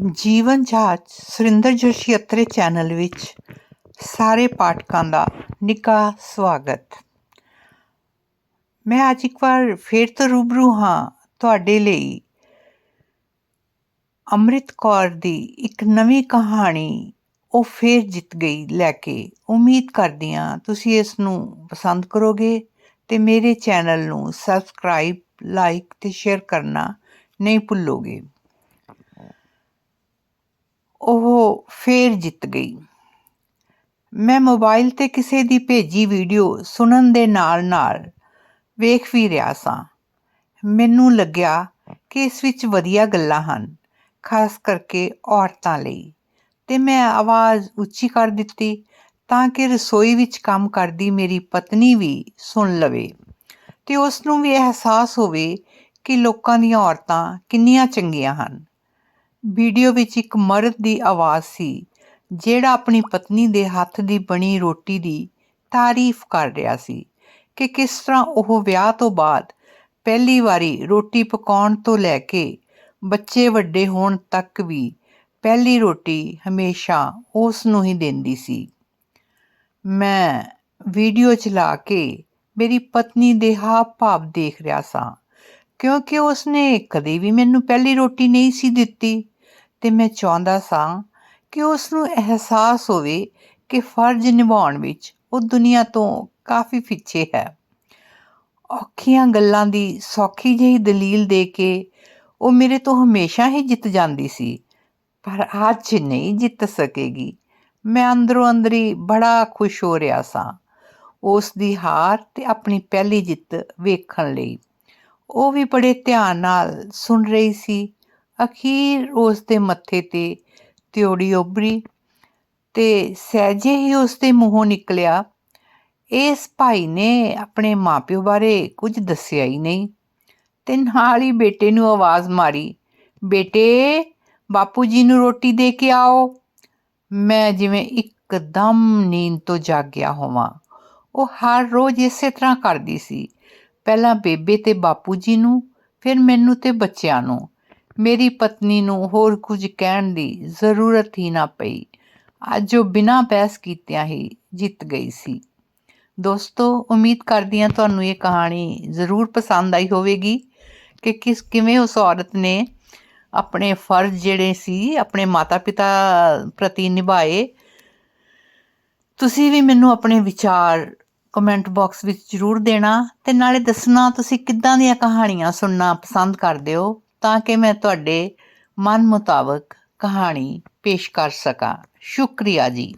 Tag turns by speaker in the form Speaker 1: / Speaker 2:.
Speaker 1: ਜੀਵਨ ਜਾਂਚ ਸੁਰਿੰਦਰ ਜੋਸ਼ੀ ਅਤਰੇ ਚੈਨਲ ਵਿੱਚ ਸਾਰੇ ਪਾਠਕਾਂ ਦਾ ਨਿੱਘਾ ਸਵਾਗਤ। ਮੈਂ ਅੱਜ ਇੱਕ ਵਾਰ ਫੇਰ ਤੋਂ ਰੂਬਰੂ ਹਾਂ ਤੁਹਾਡੇ ਲਈ ਅੰਮ੍ਰਿਤ ਕੌਰ ਦੀ ਇੱਕ ਨਵੀਂ ਕਹਾਣੀ, ਉਹ ਫੇਰ ਜਿੱਤ ਗਈ ਲੈ ਕੇ। ਉਮੀਦ ਕਰਦੀ ਹਾਂ ਤੁਸੀਂ ਇਸ ਨੂੰ ਪਸੰਦ ਕਰੋਗੇ ਤੇ ਮੇਰੇ ਚੈਨਲ ਨੂੰ ਸਬਸਕ੍ਰਾਈਬ, ਲਾਈਕ ਤੇ ਸ਼ੇਅਰ ਕਰਨਾ ਨਹੀਂ ਭੁੱਲੋਗੇ। ਉਹ ਫੇਰ ਜਿੱਤ ਗਈ। ਮੈਂ ਮੋਬਾਈਲ ਤੇ ਕਿਸੇ ਦੀ ਭੇਜੀ ਵੀਡੀਓ ਸੁਣਨ ਦੇ ਨਾਲ-ਨਾਲ ਵੇਖ ਵੀ ਰਿਹਾ ਸਾਂ। ਮੈਨੂੰ ਲੱਗਿਆ ਕਿ ਇਸ ਵਿੱਚ ਵਧੀਆ ਗੱਲਾਂ ਹਨ, ਖਾਸ ਕਰਕੇ ਔਰਤਾਂ ਲਈ। ਤੇ ਮੈਂ ਆਵਾਜ਼ ਉੱਚੀ ਕਰ ਦਿੱਤੀ ਤਾਂ ਕਿ ਰਸੋਈ ਵਿੱਚ ਕੰਮ ਕਰਦੀ ਮੇਰੀ ਪਤਨੀ ਵੀ ਸੁਣ ਲਵੇ ਤੇ ਉਸ ਨੂੰ ਵੀ ਅਹਿਸਾਸ ਹੋਵੇ ਕਿ ਲੋਕਾਂ ਦੀਆਂ ਔਰਤਾਂ ਕਿੰਨੀਆਂ ਚੰਗੀਆਂ ਹਨ। ਵੀਡੀਓ ਵਿੱਚ ਇੱਕ ਮਰਦ ਦੀ ਆਵਾਜ਼ ਸੀ, ਜਿਹੜਾ ਆਪਣੀ ਪਤਨੀ ਦੇ ਹੱਥ ਦੀ ਬਣੀ ਰੋਟੀ ਦੀ ਤਾਰੀਫ ਕਰ ਰਿਹਾ ਸੀ ਕਿ ਕਿਸ ਤਰ੍ਹਾਂ ਉਹ ਵਿਆਹ ਤੋਂ ਬਾਅਦ ਪਹਿਲੀ ਵਾਰੀ ਰੋਟੀ ਪਕਾਉਣ ਤੋਂ ਲੈ ਕੇ ਬੱਚੇ ਵੱਡੇ ਹੋਣ ਤੱਕ ਵੀ ਪਹਿਲੀ ਰੋਟੀ ਹਮੇਸ਼ਾ ਉਸ ਨੂੰ ਹੀ ਦਿੰਦੀ ਸੀ। ਮੈਂ ਵੀਡੀਓ ਚਲਾ ਕੇ ਮੇਰੀ ਪਤਨੀ ਦੇ ਹਾਵ ਭਾਵ ਦੇਖ ਰਿਹਾ ਸਾਂ, ਕਿਉਂਕਿ ਉਸਨੇ ਕਦੇ ਵੀ ਮੈਨੂੰ ਪਹਿਲੀ ਰੋਟੀ ਨਹੀਂ ਸੀ ਦਿੱਤੀ। ਤੇ ਮੈਂ ਚਾਹੁੰਦਾ ਸਾਂ ਕਿ ਉਸ ਨੂੰ ਅਹਿਸਾਸ ਹੋਵੇ ਕਿ ਫਰਜ਼ ਨਿਭਾਉਣ ਵਿੱਚ ਉਹ ਦੁਨੀਆ ਤੋਂ ਕਾਫੀ ਪਿੱਛੇ ਹੈ। ਔਖੀਆਂ ਗੱਲਾਂ ਦੀ ਸੌਖੀ ਜਿਹੀ ਦਲੀਲ ਦੇ ਕੇ ਉਹ ਮੇਰੇ ਤੋਂ ਹਮੇਸ਼ਾ ਹੀ ਜਿੱਤ ਜਾਂਦੀ ਸੀ, ਪਰ ਅੱਜ ਨਹੀਂ ਜਿੱਤ ਸਕੇਗੀ। ਮੈਂ ਅੰਦਰੋਂ ਅੰਦਰੀ ਬੜਾ ਖੁਸ਼ ਹੋ ਰਿਹਾ ਸਾਂ ਉਸ ਦੀ ਹਾਰ ਤੇ ਆਪਣੀ ਪਹਿਲੀ ਜਿੱਤ ਵੇਖਣ ਲਈ। ਉਹ ਵੀ ਬੜੇ ਧਿਆਨ ਨਾਲ ਸੁਣ ਰਹੀ ਸੀ ਅਖੀਰ ਉਸ ਦੇ ਮੱਥੇ ਤੇ ਤਿਉੜੀ ਉਭਰੀ ਤੇ ਸਹਿਜੇ ਹੀ ਉਸ ਦੇ ਮੂੰਹੋਂ ਨਿਕਲਿਆ, ਇਸ ਭਾਈ ਨੇ ਆਪਣੇ ਮਾਪਿਓ ਬਾਰੇ ਕੁਝ ਦੱਸਿਆ ਹੀ ਨਹੀਂ। ਤੇ ਨਾਲ ਹੀ ਬੇਟੇ ਨੂੰ ਆਵਾਜ਼ ਮਾਰੀ, ਬੇਟੇ, ਬਾਪੂ ਜੀ ਨੂੰ ਰੋਟੀ ਦੇ ਕੇ ਆਓ। ਮੈਂ ਜਿਵੇਂ ਇੱਕਦਮ ਨੀਂਦ ਤੋਂ ਜਾਗਿਆ ਹੋਵਾਂ। ਉਹ ਹਰ ਰੋਜ਼ ਇਸੇ ਤਰ੍ਹਾਂ ਕਰਦੀ ਸੀ। ਪਹਿਲਾਂ ਬੇਬੇ ਤੇ ਬਾਪੂ ਜੀ ਨੂੰ, ਫਿਰ ਮੈਨੂੰ ਤੇ ਬੱਚਿਆਂ ਨੂੰ। ਮੇਰੀ ਪਤਨੀ ਨੂੰ ਹੋਰ ਕੁਝ ਕਹਿਣ ਦੀ ਜ਼ਰੂਰਤ ਹੀ ਨਾ ਪਈ। ਅੱਜ ਉਹ ਬਿਨਾਂ ਬਹਿਸ ਕੀਤਿਆਂ ਹੀ ਜਿੱਤ ਗਈ ਸੀ। ਦੋਸਤੋ, ਉਮੀਦ ਕਰਦੀ ਹਾਂ ਤੁਹਾਨੂੰ ਇਹ ਕਹਾਣੀ ਜ਼ਰੂਰ ਪਸੰਦ ਆਈ ਹੋਵੇਗੀ ਕਿ ਕਿਸ ਕਿਵੇਂ ਉਸ ਔਰਤ ਨੇ ਆਪਣੇ ਫਰਜ਼ ਜਿਹੜੇ ਸੀ, ਆਪਣੇ ਮਾਤਾ-ਪਿਤਾ ਪ੍ਰਤੀ ਨਿਭਾਏ। ਤੁਸੀਂ ਵੀ ਮੈਨੂੰ ਆਪਣੇ ਵਿਚਾਰ ਕਮੈਂਟ ਬਾਕਸ ਵਿੱਚ ਜ਼ਰੂਰ ਦੇਣਾ ਤੇ ਨਾਲੇ ਦੱਸਣਾ ਤੁਸੀਂ ਕਿੱਦਾਂ ਦੀਆਂ ਕਹਾਣੀਆਂ ਸੁਣਨਾ ਪਸੰਦ ਕਰਦੇ ਹੋ। ਤਾਂ ਕਿ ਮੈਂ ਤੁਹਾਡੇ ਮਨ ਮੁਤਾਬਕ ਕਹਾਣੀ ਪੇਸ਼ ਕਰ ਸਕਾਂ। ਸ਼ੁਕਰੀਆ ਜੀ।